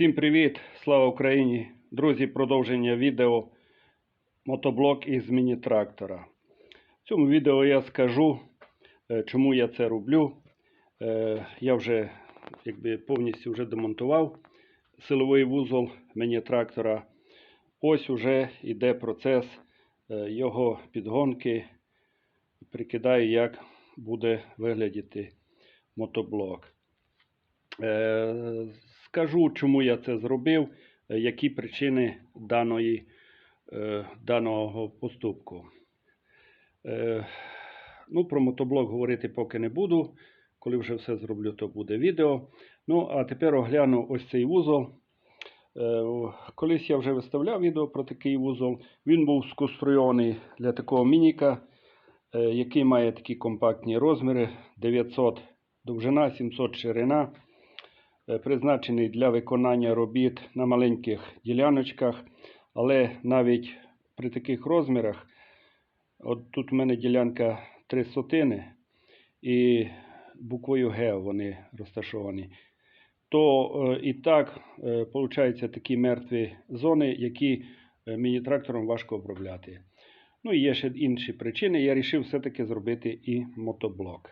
Всім привіт! Слава Україні! Друзі, продовження відео мотоблок із міні-трактора. В цьому відео я скажу, е, чому я це роблю. Е, Я вже якби, повністю вже демонтував силовий вузол міні-трактора. Ось уже йде процес е, його підгонки. Прикидаю, як буде виглядіти мотоблок. Скажу, чому я це зробив, е, які причини даної, е, даного поступку. Е, Ну, про мотоблок говорити поки не буду. Коли вже все зроблю, то буде відео. Ну, а тепер огляну ось цей вузол. Колись я вже виставляв відео про такий вузол. Він був сконструйований для такого мініка, який має такі компактні розміри 900 довжина, 700 ширина. Е, Призначений для виконання робіт на маленьких діляночках, але навіть при таких розмірах, от тут в мене ділянка 3 сотини і буквою Г вони розташовані, то е, і так е, получаються такі мертві зони, які міні-трактором важко обробляти. Ну і є ще інші причини. Я вирішив все-таки зробити і мотоблок.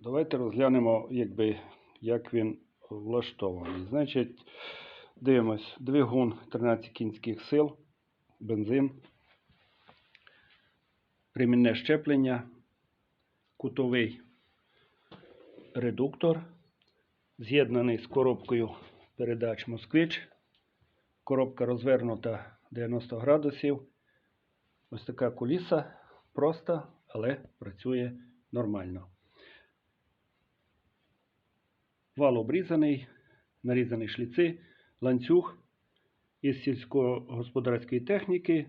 Давайте розглянемо, якби, як він влаштований. Значить, дивимось, двигун 13 кінських сил, бензин, ремінне щеплення, кутовий редуктор, з'єднаний з коробкою передач Москвич. Коробка розвернута 90 градусів. Ось така куліса проста, але працює нормально. Вал обрізаний, нарізані шліци, ланцюг із сільськогосподарської техніки.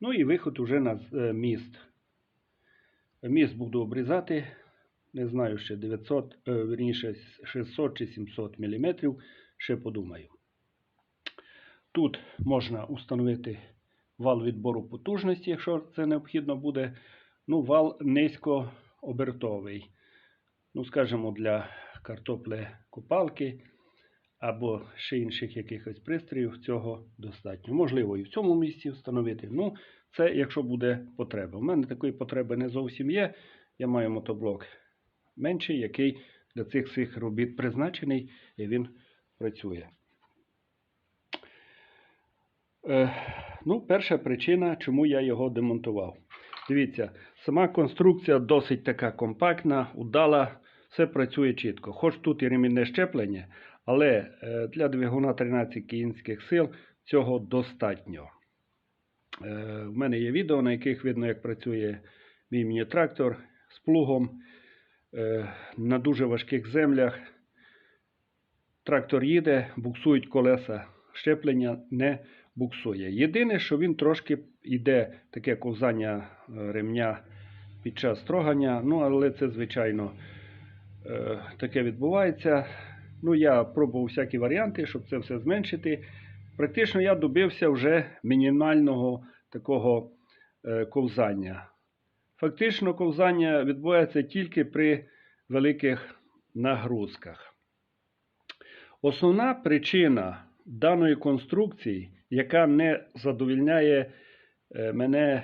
Ну і виход уже на е, міст. Міст буду обрізати, не знаю ще 900, е, вірніше 600 чи 700 мм, ще подумаю. Тут можна установити вал відбору потужності, якщо це необхідно буде. Ну, вал низькообертовий. Ну, скажімо, для картопле-копалки або ще інших якихось пристроїв цього достатньо. Можливо, і в цьому місці встановити. Ну, це якщо буде потреба. У мене такої потреби не зовсім є. Я маю мотоблок менший, який для цих всіх робіт призначений і він працює. Е, ну, перша причина, чому я його демонтував. Дивіться, сама конструкція досить така компактна, удала, все працює чітко. Хоч тут і ремінне щеплення, але е, для двигуна 13 кінських сил цього достатньо. Е, В мене є відео, на яких видно, як працює мій міні-трактор з плугом е, на дуже важких землях. Трактор їде, буксують колеса, щеплення не буксує. Єдине, що він трошки йде таке ковзання е, ремня під час строгання, ну але це звичайно е, таке відбувається. Ну, я пробував всякі варіанти, щоб це все зменшити. Практично я добився вже мінімального такого е, ковзання. Фактично, ковзання відбувається тільки при великих нагрузках. Основна причина даної конструкції, яка не задовільняє е, мене е,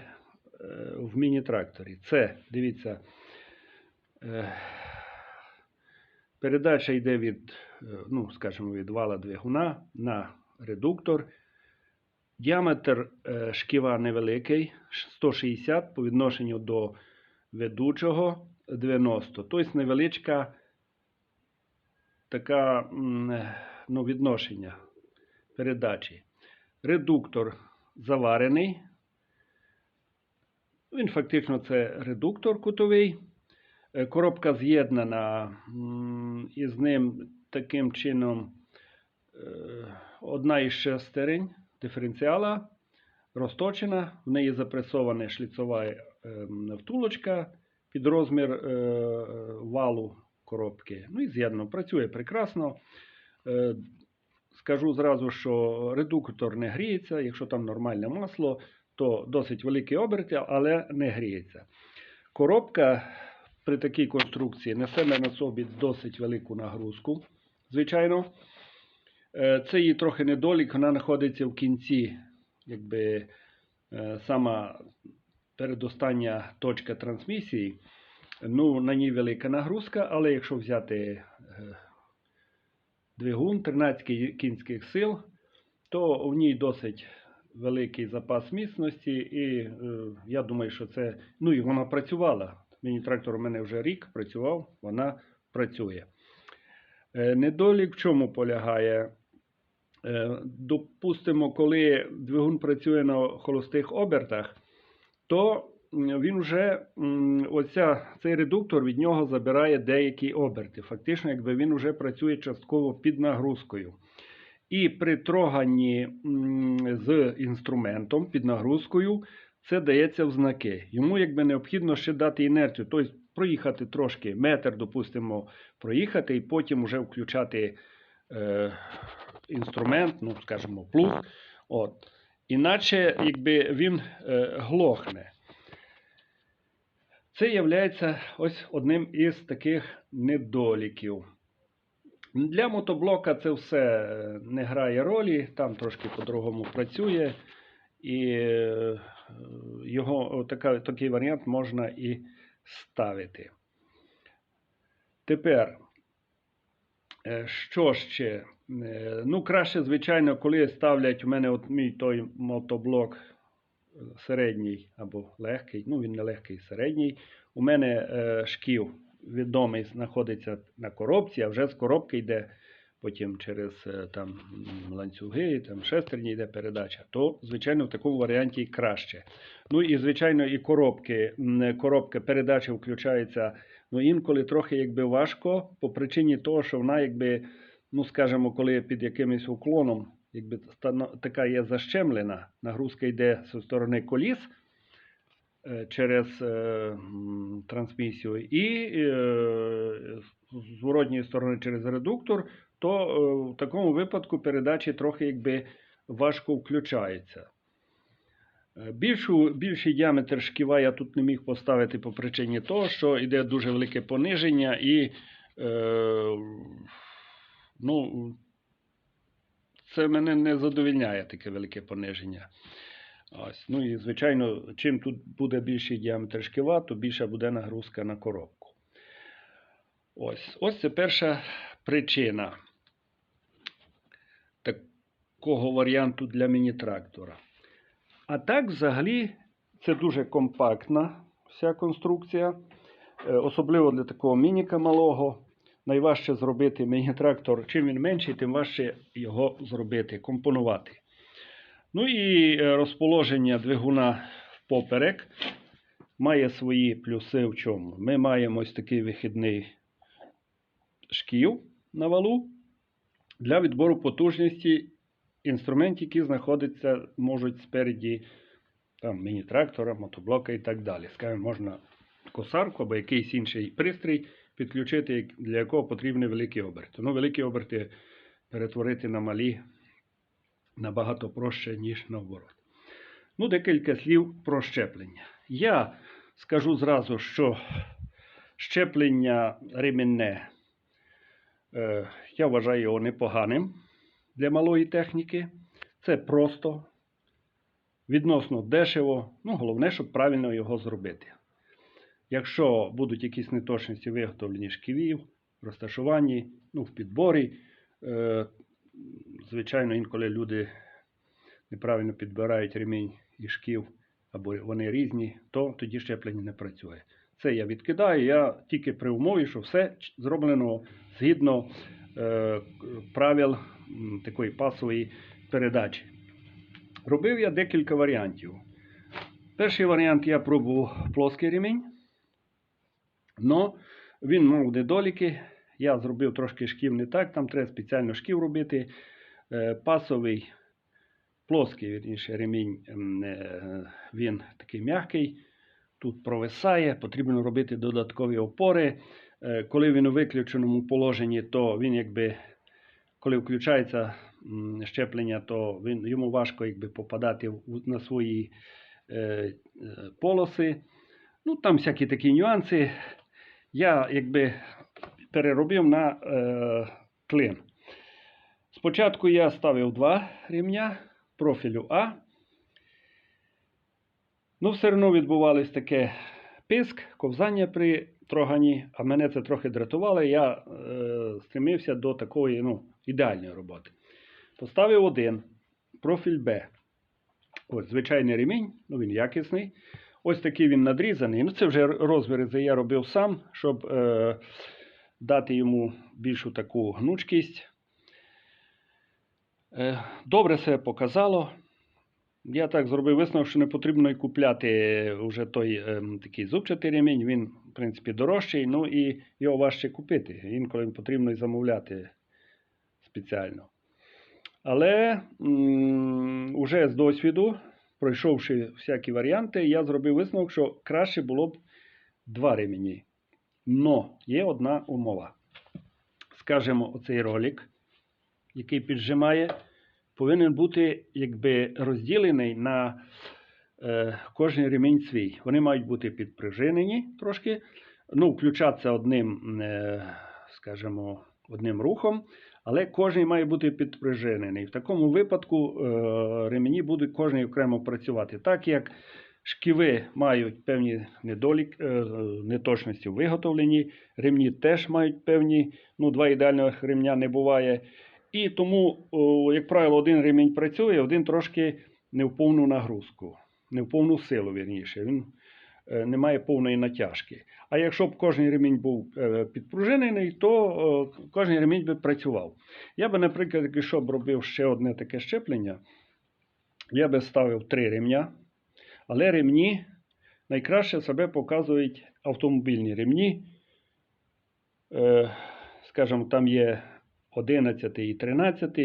в міні-тракторі, це, дивіться, е, передача йде від, е, ну, скажімо, від вала двигуна на редуктор. Діаметр е, шківа невеликий, 160 по відношенню до ведучого 90. Тобто невеличка така е, ну, відношення передачі. Редуктор заварений. Він фактично це редуктор кутовий. Е, Коробка з'єднана із ним таким чином е, одна із шестерень диференціала розточена, в неї запресована шліцова е, втулочка під розмір валу коробки. Ну і з'єднано. Працює прекрасно. Скажу зразу, що редуктор не гріється. Якщо там нормальне масло, то досить великі оберти, але не гріється. Коробка при такій конструкції несе на собі досить велику нагрузку, звичайно. Е, Це її трохи недолік, вона знаходиться в кінці, якби е, сама передостання точка трансмісії. Ну, на ній велика нагрузка, але якщо взяти е, двигун 13 кінських сил, то в ній досить великий запас міцності, і я думаю, що це. Ну і вона працювала. Міні-трактор у мене вже рік працював, вона працює. Е, Недолік в чому полягає? Е, Допустимо, коли двигун працює на холостих обертах, то він вже оця, цей редуктор від нього забирає деякі оберти. Фактично, якби він вже працює частково під нагрузкою. І при троганні з інструментом під нагрузкою це дається в знаки. Йому якби необхідно ще дати інерцію, тобто проїхати трошки метр, допустимо, проїхати, і потім вже включати е, інструмент, ну скажімо, плуг. От. Іначе якби він е, глохне. Це є ось одним із таких недоліків. Для мотоблока це все е, не грає ролі, там трошки по-другому працює, і е, його така, такий варіант можна і ставити. Тепер, е, що ще? Е, Ну, краще, звичайно, коли ставлять у мене от мій той мотоблок е, середній або легкий, ну він не легкий, середній. У мене шків відомий знаходиться на коробці, а вже з коробки йде потім через е, там ланцюги, там шестерні йде передача, то, звичайно, в такому варіанті краще. Ну і, звичайно, і коробки. м, Коробка передачі включається ну, інколи трохи якби важко, по причині того, що вона якби, ну скажімо, коли під якимось уклоном, якби така є защемлена, нагрузка йде зі сторони коліс е, через е, трансмісію, і е, з зворотньої сторони через редуктор, то е, в такому випадку передачі трохи якби важко включається. Е, Більшу, більший діаметр шківа я тут не міг поставити по причині того, що йде дуже велике пониження і е, ну, це мене не задовільняє таке велике пониження. Ось. Ну і, звичайно, чим тут буде більший діаметр шківа, то більша буде нагрузка на коробку. Ось, ось це перша причина такого варіанту для міні-трактора. А так, взагалі, це дуже компактна вся конструкція, Е, особливо для такого мініка малого. Найважче зробити міні-трактор. Чим він менший, тим важче його зробити, компонувати. Ну і е, розположення двигуна впоперек має свої плюси в чому. Ми маємо ось такий вихідний шків на валу для відбору потужності інструментів, які знаходяться, можуть спереді там, міні-трактора, мотоблока і так далі. Скажімо, можна косарку або якийсь інший пристрій підключити, для якого потрібні великі оберти. Ну, великі оберти перетворити на малі набагато проще, ніж наоборот. Ну, декілька слів про щеплення. Я скажу зразу, що щеплення ремінне, е, я вважаю його непоганим для малої техніки. Це просто, відносно дешево. Ну, головне, щоб правильно його зробити. Якщо будуть якісь неточності в виготовленні шківів, розташуванні, ну, в підборі, е, звичайно, інколи люди неправильно підбирають ремінь і шків, або вони різні, то тоді щеплення не працює. Це я відкидаю, я тільки при умові, що все зроблено згідно е, правил такої пасової передачі. Робив я декілька варіантів. Перший варіант я пробував плоский ремінь. Но він мав недоліки. Я зробив трошки шків не так, там треба спеціально шків робити. Е, Пасовий, плоский, вірніше, ремінь, е, він такий м'який. Тут провисає, потрібно робити додаткові опори. Е, Коли він у виключеному положенні, то він якби, коли включається щеплення, то він, йому важко якби, попадати на свої е, е, полоси. Ну, там всякі такі нюанси. я якби переробив на е, клин. Спочатку я ставив два рівня профілю А. Ну, все одно відбувалось таке писк, ковзання при трогані, а мене це трохи дратувало. Я е, стремився до такої ну, ідеальної роботи. Поставив один, профіль Б. Ось звичайний ремінь, ну він якісний. Ось такий він надрізаний. Ну, це вже розрізи я робив сам, щоб е, дати йому більшу таку гнучкість. Е, добре себе показало. Я так зробив висновок, що не потрібно й купляти вже той е, такий зубчатий ремінь. Він, в принципі, дорожчий, ну і його важче купити. Інколи потрібно і замовляти спеціально. Але м, уже з досвіду, пройшовши всякі варіанти, я зробив висновок, що краще було б два ремені. Но є одна умова. Скажемо, оцей ролик, який піджимає, повинен бути якби розділений на е, кожен ремінь свій. Вони мають бути підпружинені трошки, ну, включатися одним, е, скажімо, одним рухом, але кожен має бути підпружинений. В такому випадку е, ремені будуть кожен окремо працювати. Так як шківи мають певні недолік, е, неточності в виготовленні, ремні теж мають певні, ну, два ідеальних ремня не буває. І тому, як правило, один ремінь працює, один трошки не в повну нагрузку, не в повну силу, вірніше. Він е, не має повної натяжки. А якщо б кожен ремінь був е, підпружинений, то кожен ремінь би працював. Я би, наприклад, якщо б робив ще одне таке щеплення, я би ставив три ремня, але ремні найкраще себе показують автомобільні ремні. Е, Скажімо, там є 11 і 13.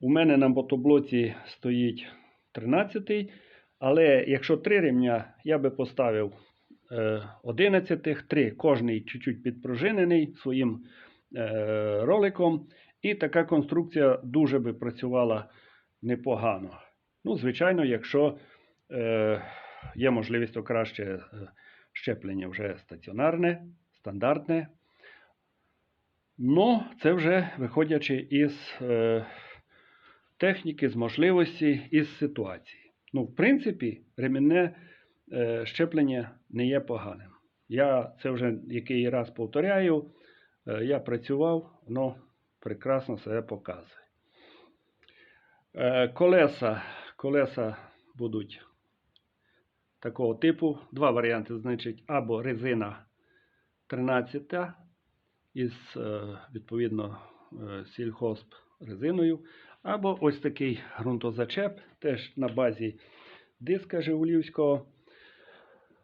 У мене на мотоблоці стоїть 13, але якщо три ремня, я би поставив е, 11, три, кожний чуть-чуть підпружинений своїм е, роликом. І така конструкція дуже би працювала непогано. Ну, звичайно, якщо е, є можливість, то краще е, щеплення вже стаціонарне, стандартне. Ну, це вже виходячи із е, техніки, з можливості, із ситуації. Ну, в принципі, ремінне е, щеплення не є поганим. Я це вже який раз повторяю. Е, я працював, воно прекрасно себе показує. Е, колеса, колеса будуть такого типу. Два варіанти, значить, або резина 13 із е, відповідно е, сільхозп резиною, або ось такий ґрунтозачеп, теж на базі диска Жигулівського.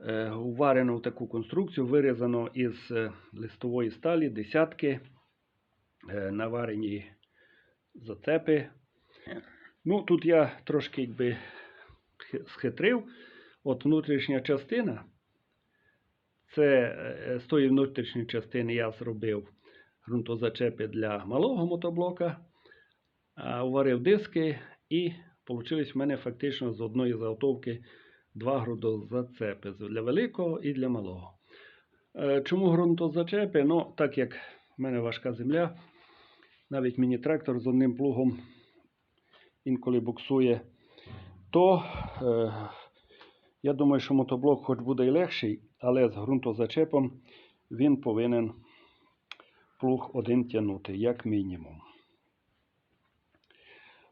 Е, Уварено в таку конструкцію, вирізано із листової сталі, десятки, наварені зацепи. Ну, тут я трошки якби хи- схитрив. От внутрішня частина. Це е, з тої внутрішньої частини я зробив ґрунтозачепи для малого мотоблока, уварив диски і вийшли в мене фактично з одної заготовки два ґрунтозачепи для великого і для малого. Е, Чому ґрунтозачепи? Ну, так як в мене важка земля, навіть міні-трактор з одним плугом інколи буксує, то е, я думаю, що мотоблок хоч буде і легший, але з ґрунтозачепом він повинен плуг один тягнути, як мінімум.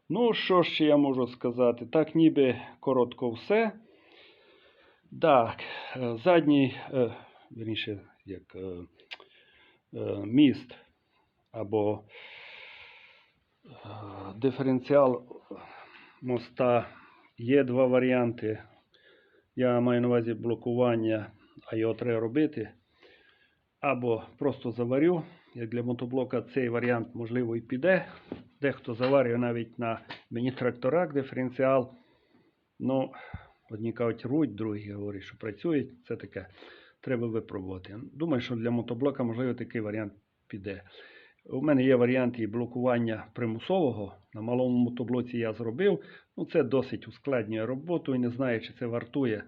Ну, що ще я можу сказати? Так, ніби коротко все. Так, е, задній, е, вірніше, як е, міст або диференціал моста є два варіанти. Я маю на увазі блокування, а його треба робити. Або просто заварю. Як для мотоблока цей варіант, можливо, і піде. Дехто заварює навіть на міні-тракторах диференціал. Ну, одні кажуть, руть, другі говорять, що працюють. Це таке треба випробувати. Думаю, що для мотоблока, можливо, такий варіант піде. У мене є варіант і блокування примусового. На малому мотоблоці я зробив. Ну, це досить ускладнює роботу і не знаю, чи це вартує.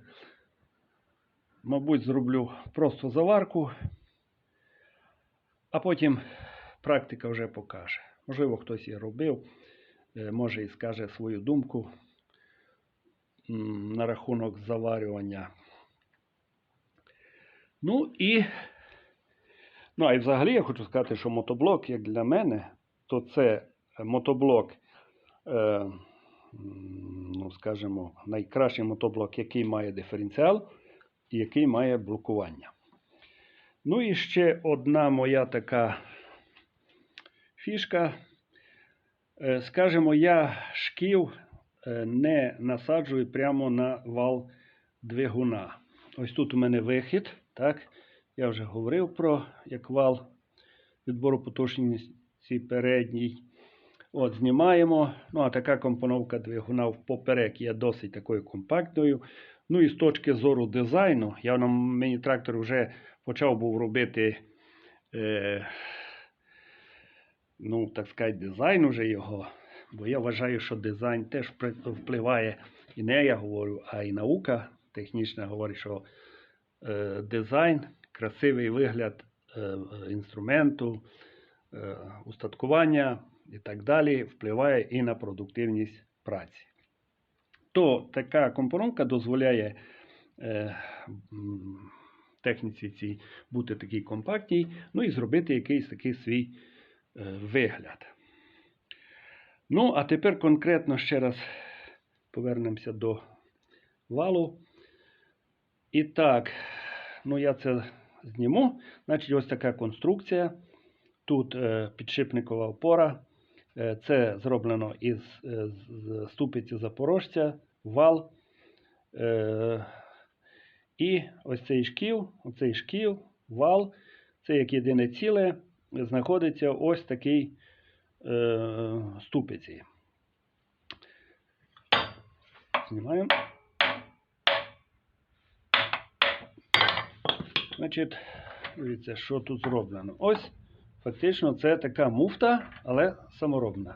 Мабуть, зроблю просто заварку. А потім практика вже покаже. Можливо, хтось і робив, е, може і скаже свою думку на рахунок заварювання. Ну і, ну, а й взагалі я хочу сказати, що мотоблок, як для мене, то це мотоблок, е, ну, скажімо, найкращий мотоблок, який має диференціал і який має блокування. Ну і ще одна моя така фішка. Е, Скажімо, я шків е, не насаджую прямо на вал двигуна. Ось тут у мене вихід. Так? Я вже говорив про як вал відбору потужності передній. От, знімаємо. Ну, а така компоновка двигуна впоперек є досить такою компактною. Ну і з точки зору дизайну, я на мені трактор вже почав був робити, е, ну, так сказати, дизайн уже його. Бо я вважаю, що дизайн теж впливає, і не я говорю, а і наука технічна говорить, що е, дизайн, красивий вигляд е, інструменту, е, устаткування і так далі впливає і на продуктивність праці. То така компоновка дозволяє е, техніці цій бути такій компактній, ну і зробити якийсь такий свій е, вигляд. Ну, а тепер конкретно ще раз повернемося до валу. І так, ну я це зніму. Значить, ось така конструкція. Тут е, підшипникова опора. Е, це зроблено із е, ступиці запорожця, вал. Е, і ось цей шкіл, оцей шкіл, вал, це як єдине ціле, знаходиться ось такий е, ступиці. Знімаємо. Значить, дивіться, що тут зроблено. Ось, фактично, це така муфта, але саморобна.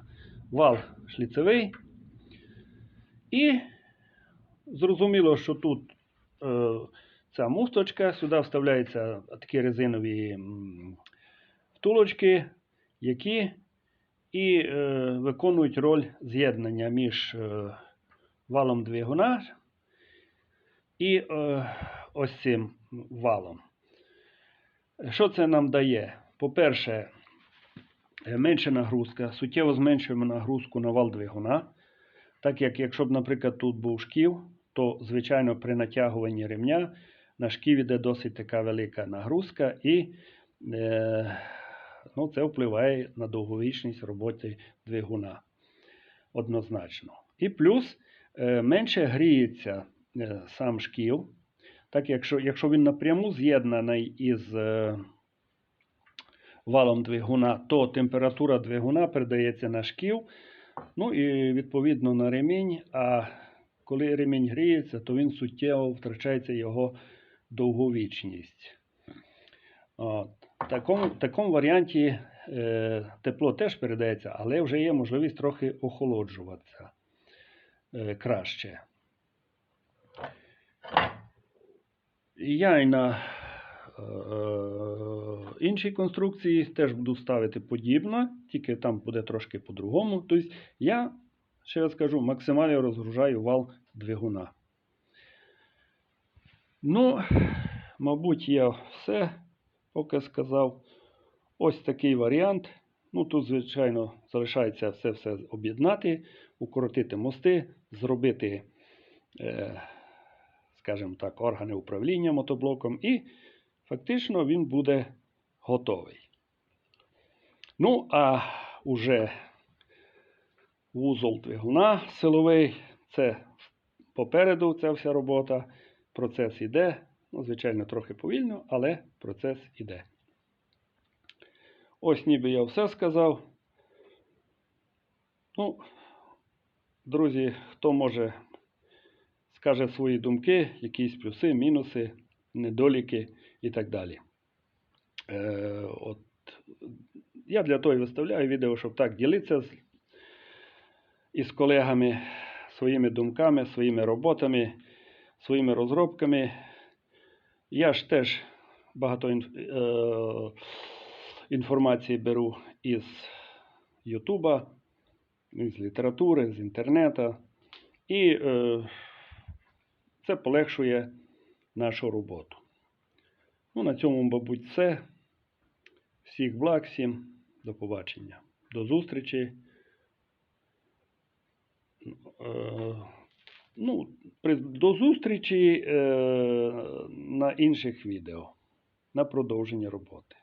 Вал шліцевий. І зрозуміло, що тут е, ця муфточка, сюди вставляються такі резинові втулочки, які і е, виконують роль з'єднання між е, валом двигуна і е, ось цим валом. Що це нам дає? По-перше, е, менша нагрузка, суттєво зменшуємо нагрузку на вал двигуна. Так як, якщо б, наприклад, тут був шків, то, звичайно, при натягуванні ремня на шків іде досить така велика нагрузка, і е, ну, це впливає на довговічність роботи двигуна. Однозначно. І плюс е, менше гріється е, сам шків. Так, якщо, якщо він напряму з'єднаний із е, валом двигуна, то температура двигуна передається на шків, ну і відповідно на ремінь. А коли ремінь гріється, то він суттєво втрачається його довговічність. От. В такому, в такому варіанті е, тепло теж передається, але вже є можливість трохи охолоджуватися е, краще. Я на іншій конструкції теж буду ставити подібно, тільки там буде трошки по-другому. Тобто я, ще раз кажу, максимально розгружаю вал двигуна. Ну, мабуть, я все поки сказав. Ось такий варіант. Ну, тут, звичайно, залишається все-все об'єднати, укоротити мости, зробити, е, скажімо так, органи управління мотоблоком, і фактично він буде готовий. Ну, а уже вузол двигуна силовий, це попереду ця вся робота. Процес іде. Ну, звичайно, трохи повільно, але процес іде. Ось ніби я все сказав. Ну, друзі, хто може скаже свої думки, якісь плюси, мінуси, недоліки і так далі. Е, от, я для того і виставляю відео, щоб так ділитися з, із колегами своїми думками, своїми роботами, своїми розробками. Я ж теж багато інф- е, інформації беру із Ютуба, з літератури, з інтернету. І е, це полегшує нашу роботу. Ну, на цьому, мабуть, все. Всіх благ, всім до побачення. До зустрічі. Е, ну, до зустрічі е, на інших відео на продовження роботи.